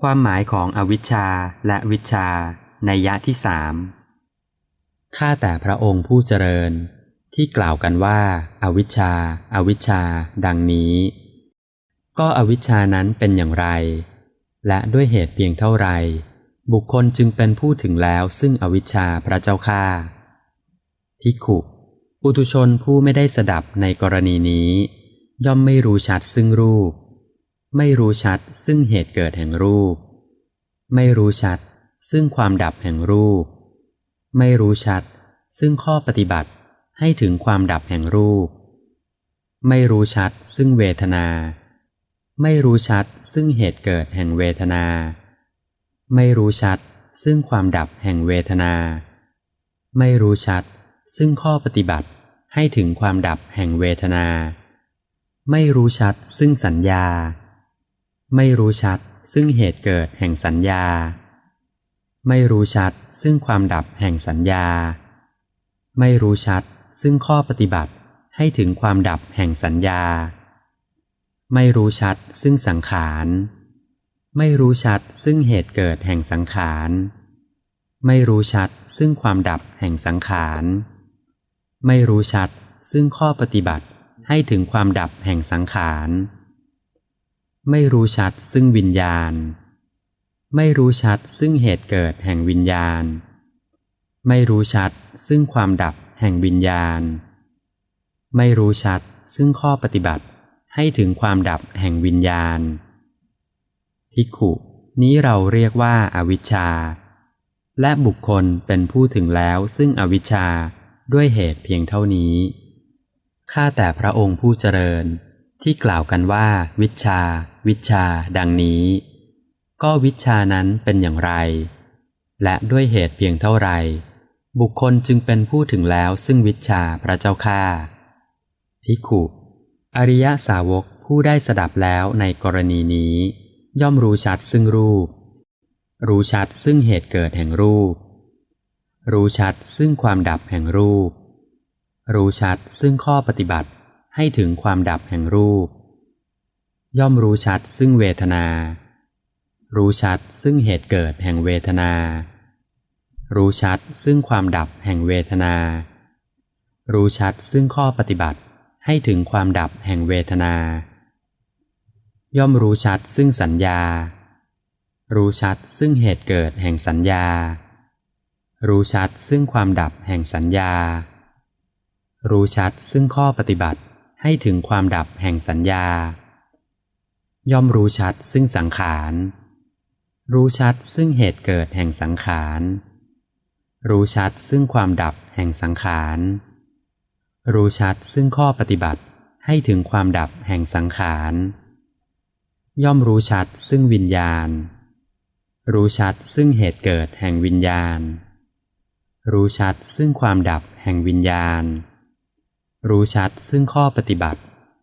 ความหมายของอวิชชาและวิชชาในยะที่สามข้าแต่พระองค์ผู้เจริญ ที่กล่าวกันว่าอาวิชชาอาวิชชา ดังนี้ ก็อวิชชานั้นเป็นอย่างไร และด้วยเหตุเพียงเท่าไร บุคคลจึงเป็นผู้ถึงแล้วซึ่งอวิชชาพระเจ้าข้าพิขุปุตุชนผู้ไม่ได้สดับในกรณีนี้ ย่อมไม่รู้ชัดซึ่งรูป ไม่รู้ชัดซึ่งเหตุเกิดแห่งรูป ไม่รู้ชัด ซึ่งความดับแห่งรูป ไม่รู้ชัด ซึ่งข้อปฏิบัติให้ถึงความดับแห่งรูป ไม่รู้ชัด ซึ่งเวทนา ไม่รู้ชัด ซึ่งเหตุเกิดแห่งเวทนา ไม่รู้ชัด ซึ่งความดับแห่งเวทนา ไม่รู้ชัด ซึ่งข้อปฏิบัติให้ถึงความดับแห่งเวทนา ไม่รู้ชัด ซึ่งสัญญา ไม่รู้ชัดซึ่งเหตุเกิดแห่งสัญญา ไม่รู้ชัดซึ่งความดับแห่งสัญญา ไม่รู้ชัดซึ่งข้อปฏิบัติให้ถึงความดับแห่งสัญญา ไม่รู้ชัดซึ่งสังขาร ไม่รู้ชัดซึ่งเหตุเกิดแห่งสังขาร ไม่รู้ชัดซึ่งความดับแห่งสังขาร ไม่รู้ชัดซึ่งข้อปฏิบัติให้ถึงความดับแห่งสังขาร ไม่รู้ชัดซึ่งวิญญาณ ไม่รู้ชัดซึ่งเหตุเกิดแห่งวิญญาณ ไม่รู้ชัดซึ่งความดับแห่งวิญญาณ ไม่รู้ชัดซึ่งข้อปฏิบัติให้ถึงความดับแห่งวิญญาณภิกขุนี้เราเรียกว่าอาวิชชา และบุคคลเป็นผู้ถึงแล้วซึ่งอวิชชาด้วยเหตุเพียงเท่านี้ ข้าแต่พระองค์ผู้เจริญ ที่กล่าวกันว่า วิชา วิชา ดังนี้ ก็วิชานั้นเป็นอย่างไร และด้วยเหตุเพียงเท่าไรบุคคลจึงเป็นผู้ถึงแล้วซึ่งวิชาพระเจ้าข้าภิกขุอริยสาวกผู้ได้สดับแล้วในกรณีนี้ ย่อมรู้ชัดซึ่งรูป รู้ชัดซึ่งเหตุเกิดแห่งรูป รู้ชัดซึ่งความดับแห่งรูป รู้ชัดซึ่งข้อปฏิบัติ ให้ถึงความดับแห่งรูป ย่อมรู้ชัดซึ่งเวทนา รู้ชัดซึ่งเหตุเกิดแห่งเวทนา รู้ชัดซึ่งความดับแห่งเวทนา รู้ชัดซึ่งข้อปฏิบัติให้ถึงความดับแห่งเวทนา ย่อมรู้ชัดซึ่งสัญญา รู้ชัดซึ่งเหตุเกิดแห่งสัญญา รู้ชัดซึ่งความดับแห่งสัญญารู้ชัดซึ่งข้อปฏิบัติ ให้ถึงความดับแห่งสัญญา ย่อมรู้ชัดซึ่งสังขาร รู้ชัดซึ่งเหตุเกิดแห่งสังขาร รู้ชัดซึ่งความดับแห่งสังขาร รู้ชัดซึ่งข้อปฏิบัติให้ถึงความดับแห่งสังขาร ย่อมรู้ชัดซึ่งวิญญาณ รู้ชัดซึ่งเหตุเกิดแห่งวิญญาณ รู้ชัดซึ่งความดับแห่งวิญญาณ รู้ชัดซึ่งข้อปฏิบัติ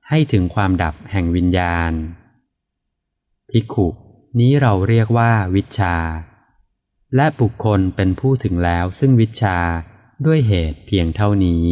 ให้ถึงความดับแห่งวิญญาณ ภิกขุนี้เราเรียกว่าวิชา และบุคคลเป็นผู้ถึงแล้วซึ่งวิชาด้วยเหตุเพียงเท่านี้